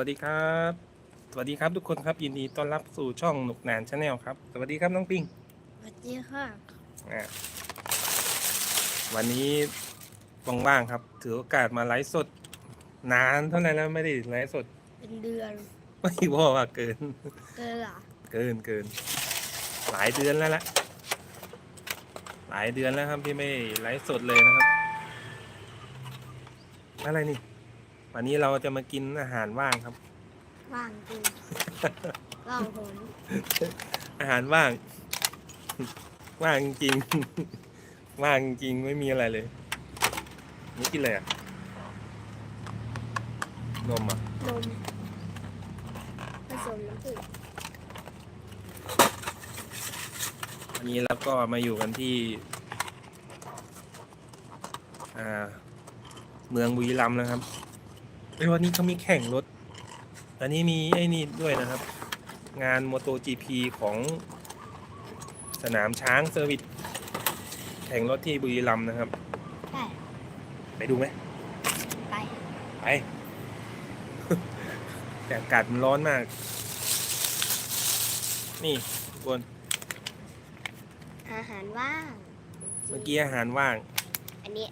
วัสดีครับ สวัสดีครับทุกคนครับยินดีต้อนรับสู่ช่องหนุกหนานชาแนลครับ สวัสดีครับน้องปิงสวัสดีค่ะอ่าวันนี้ว่างๆครับ ถือโอกาสมาไลฟ์สด นานเท่านั้นแล้วไม่ได้ไลฟ์สด เป็นเดือนไม่บอกว่าเกิน เกินเหรอเกินเกิน หลายเดือนแล้วละหลายเดือนแล้วครับที่ไม่ไลฟ์สดเลยนะครับ อะไรนี่ วันนี้เราจะมากินอาหารว่างครับ ว่างจริงว่างผลอาหารว่าง ว่างจริง ว่างจริงไม่มีอะไรเลย นี่กินอะไรอะ นมอะ นมผสมน้ำผึ้งอันนี้แล้วก็มาอยู่กันที่ อ่า เมืองบุรีรัมย์นะครับไอ้ย วันนี้เขามีแข่งรถ อันนี้มีไอ้นี่ด้วยนะครับ งาน MotoGP ของสนามช้างเซอร์วิสแข่งรถที่บุรีรัมย์นะครับได้ไปดูไหมไป ไป แต่อากาศมันร้อนมาก นี่ทุกคน อาหารว่าง เมื่อกี้อาหารว่าง อันนี้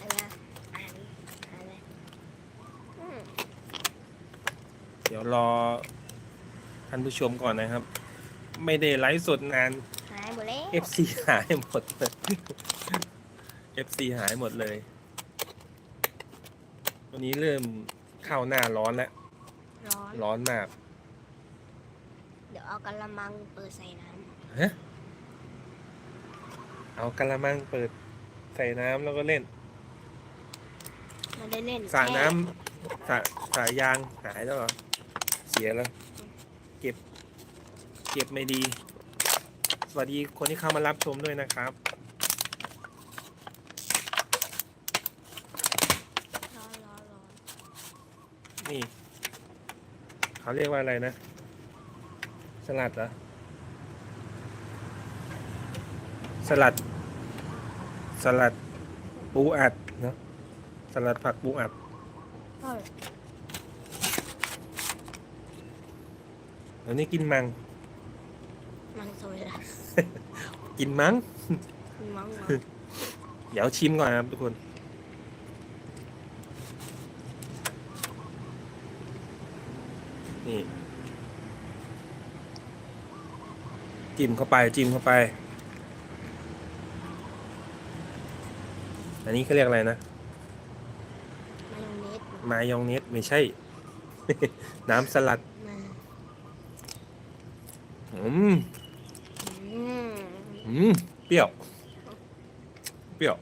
อะไรนะอาหารอาหารอะไรอืม เดี๋ยวรอท่านผู้ชมก่อนนะครับ ไม่ได้ไลฟ์สดนาน หายหมดแล้ว FC หายหมดเลย FC หายหมดเลย วันนี้เริ่มเข้าหน้าร้อนแล้ว ร้อน ร้อนมาก เดี๋ยวเอากระมังเปิดใส่น้ฮะ เอากระมังเปิดใส่น้ำแล้วก็เล่นำมันได้เล่นสระแค่น้ำสระสายยางหายแล้วเหรอ เสียแล้ว เก็บ เก็บไม่ดี สวัสดีคนที่เข้ามารับชมด้วยนะครับร้อนร้อนร้อนนี่ เขาเรียกว่าอะไรนะ สลัดเหรอ สลัด สลัดปูอัดเนาะสลัดผักปูอัดร้อ เดี๋ยวนี้กินมัง มันสวยละกินมัง มั้งมั้งเดี๋ยวชิมก่อนนะครับทุกคน นี่จิ้มเข้าไปจิ้มเข้าไป อันนี้เขาเรียกอะไรนะ มายองเนสมายองเนสไม่ใช่ น้ำสลัดมา อืมอืมอืมเปรี้ยว เปรี้ยว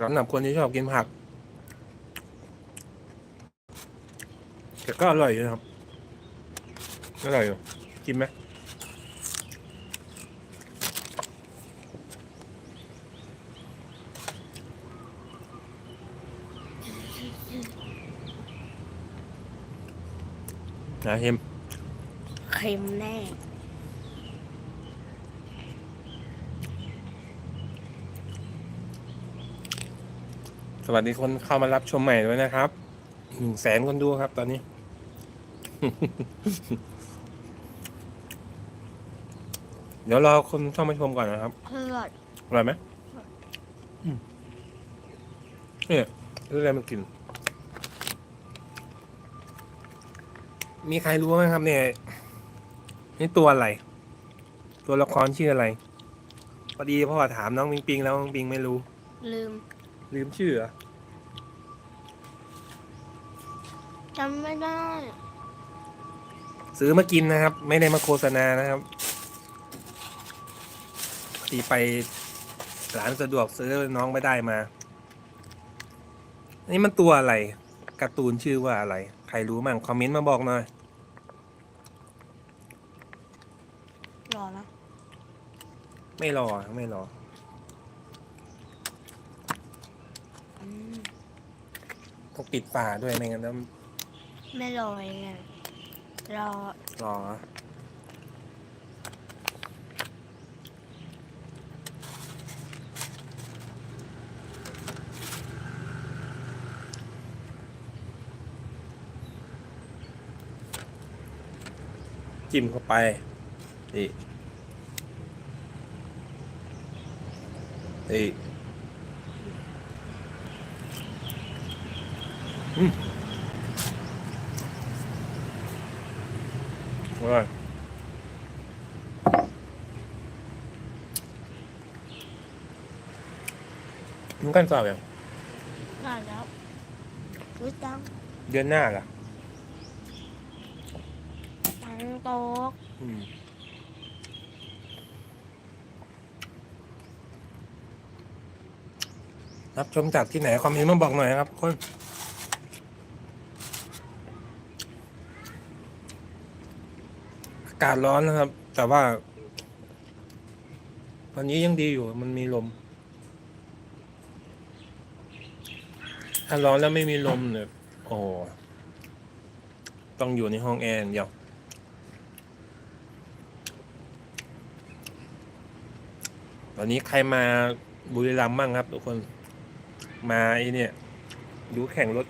สำหรับคนที่ชอบกินผัก แต่ก็อร่อยอยู่นะครับ อร่อยอยู่ กินไหม นะเฮมๆเค็มแน่ สวัสดีคนเข้ามารับชมใหม่ด้วยนะครับหนึ่งแสนคนดูครับตอนนี้ เดี๋ยวรอคนเข้ามาชมก่อนนะครับเพื่ออร่อยไหมอืมเนี่ยเรื่องอะไรมากิน มีใครรู้ไหมครับเนี่ย นี่ตัวอะไร ตัวละครชื่ออะไร พอดีพ่อถามน้องปิงปิงแล้วน้องปิงไม่รู้ ลืมลืมชื่อเหรอจำไม่ได้ ซื้อมากินนะครับ ไม่ได้มาโฆษณานะครับพอดีไปร้านสะดวกซื้อน้องไม่ได้มา นี่มันตัวอะไร การ์ตูนชื่อว่าอะไร ใครรู้มั่งคอมเมนต์มาบอกหน่อย รอนะไม่รอไม่รอ อืมต้องปิดฝาด้วยไม่งั้นแล้วไม่รอยังไงรอรอ จิ้มเข้าไปนี่นี่อืมอร่อยมึงกันสอบยังได้แล้วรู้จังเดือนหน้าล่ะ ตังโตกอืมรับชมจากที่ไหนคอมเมนต์มาบอกหน่อยนะครับคน อากาศร้อนนะครับ แต่ว่าวันนี้ยังดีอยู่มันมีลม ถ้าร้อนแล้วไม่มีลมเนี่ยโอ้โหต้องอยู่ในห้องแอร์อย่างเดียว อนนี้ใครมาบุรีรัมย์บ้างครับ ทุกคน มาไอ้เนี่ย ดูแข่งรถ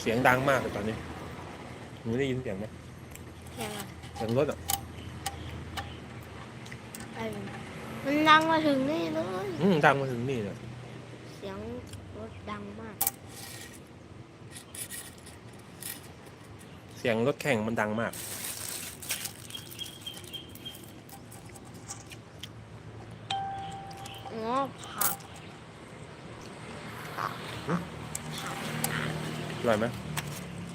เสียงดังมากเลยตอนนี้หนูได้ยินเสียงไหมยังไงเสียงรถอะไอ้มันดังมาถึงนี่เลย อืมดังมาถึงนี่เลยเสียงรถดังมาก เสียงรถแข่งมันดังมาก อ๋อผักผักฮะผักอร่อยไหม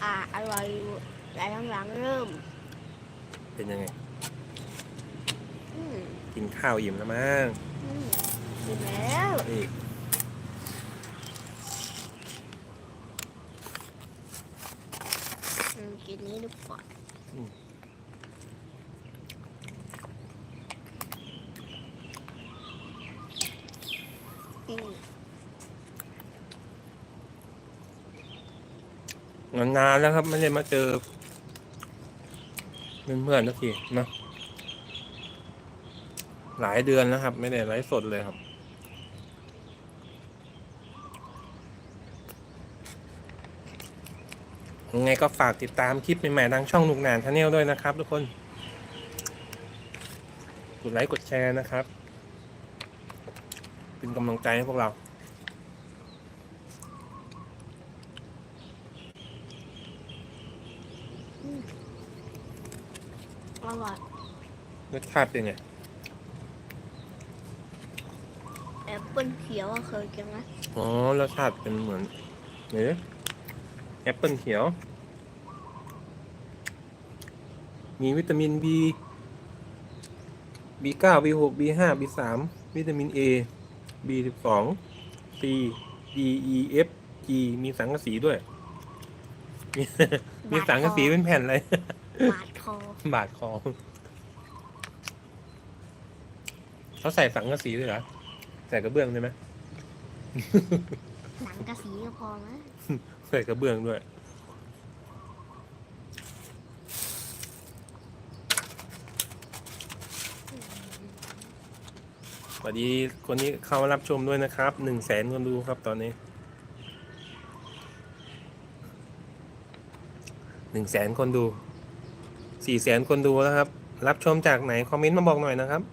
อ่าอร่อยอยู่แต่หลังๆเริ่ม เป็นยังไง อืมกินข้าวอิ่มแล้วมั้งอืมกินแล้ว นี่ อืมกินนี้ดูก่อนอืม นานๆแล้วครับ ไม่ได้มาเจอเพื่อนๆสักทีเนอะหลายเดือนแล้วครับ ไม่ได้ไลฟ์สดเลยครับยังไงก็ฝากติดตามคลิปใหม่ๆทางช่องลูกหนานชาแนลด้วยนะครับ ทุกคน กดไลค์กดแชร์นะครับ เป็นกำลังใจให้พวกเรา อร่อย รสชาติเป็นไงแอปเปิ้ลเขียวอะเคยกินไหมอ๋อรสชาติเป็นเหมือนเนื้อแอปเปิลเขียว มีวิตามิน B B9 B6 B5 B3 วิตามิน A B12 C D E F G มีสังกะสีด้วย มีมีสังกะสีเป็นแผ่นเลย บาดคอ บาดคอ เขาใส่สังกะสีด้วยเหรอ ใส่กระเบื้องได้ไหม หนังกระสีก็พอไหมใส่กระเบื้องด้วย สวัสดีคนนี้เข้ามารับชมด้วยนะครับ หนึ่งแสนคนดูครับตอนนี้ หนึ่งแสนคนดู สี่แสนคนดูแล้วครับ รับชมจากไหน คอมเมนต์มาบอกหน่อยนะครับ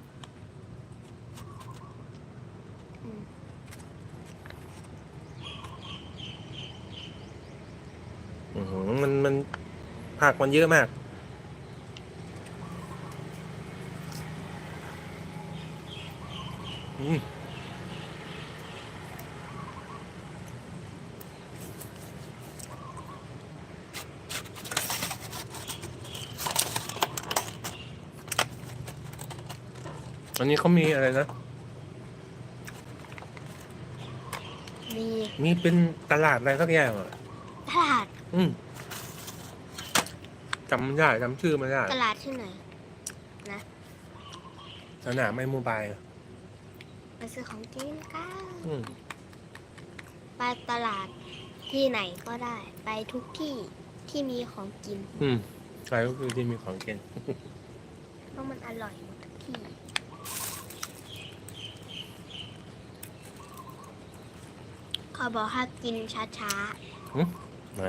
อืม อือหือมันมันผัก มันเยอะมาก อืมอันนี้เขามีอะไรนะ มีมีเป็นตลาดอะไรสักอย่างอะ ตลาด อืม จำไม่ได้จำชื่อไม่ได้ตลาดที่ไหนสนามไอ้โมบายอะไปซื้อของกินกันอืมไปตลาดที่ไหนก็ได้ ไปทุกที่ที่มีของกิน อืมใช่ก็คือที่มีของกินเพราะมันอร่อยหมดทุกที่เขาบอกให้กินช้าไหน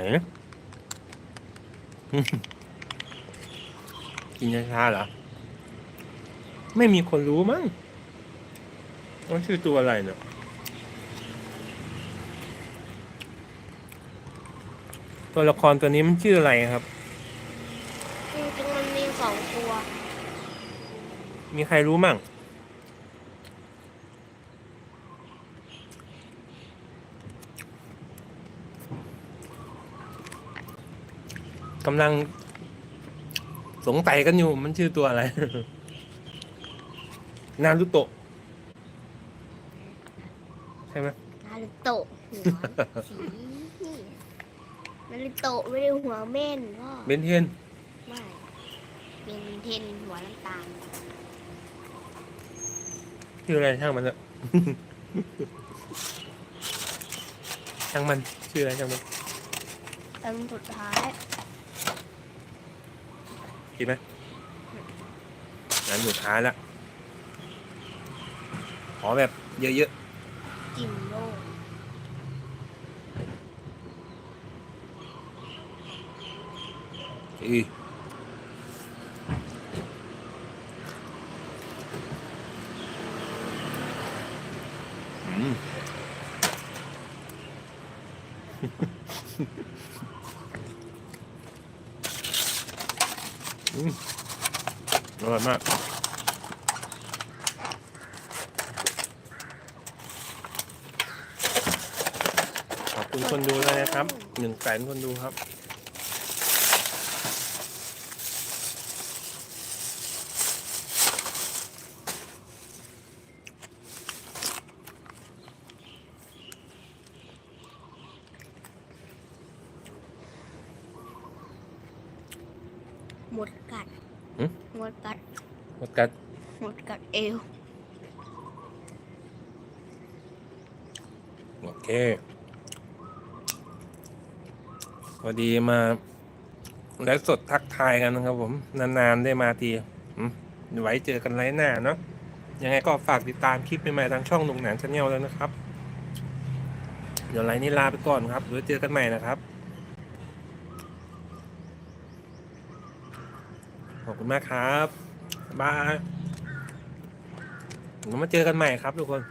ๆ กินช้าๆเหรอ ไม่มีคนรู้มั้งว่าชื่อตัวอะไรเนี่ยตัวละครตัวนี้มันชื่ออะไรครับ จริงๆมันมีสองตัว มีใครรู้มั่ง กำลัง สงสัยกันอยู่มันชื่อตัวอะไร นารุโตะใช่ไหมนาริโตะหัวสีนี่นาริโตะไม่ได้หัวเม่นพ่อเบนเทนไม่เป็นเทนหัวน้ำตาลชื่ออะไรช่างมันเถอะ ช่างมันชื่ออะไรช่างมันอันสุดท้าย คิดไหมงั้นสุดท้ายละขอแบบเยอะกิมโลๆอืออื อร่อยมากขอบคุณคนดูเลยนะครับหนึ่งแสนคนดูครับ หมดกัดหึ หมดกัดหมดกัดหมดกัดเอว โอเคพอดีมาไลฟ์สดทักทายกันนะครับผม นานๆได้มาทีอืมไว้เจอกันไลฟ์หน้าเนาะยังไงก็ฝากติดตามคลิปใหม่ๆทางช่องหนุ่มหนานชาแนลแล้วนะครับ เดี๋ยวไลฟ์นี้ลาไปก่อนครับเดี๋ยวเจอกันใหม่นะครับ ขอบ คุณมากครับบ๊ายบายเรามาเจอกันใหม่ครับทุกคน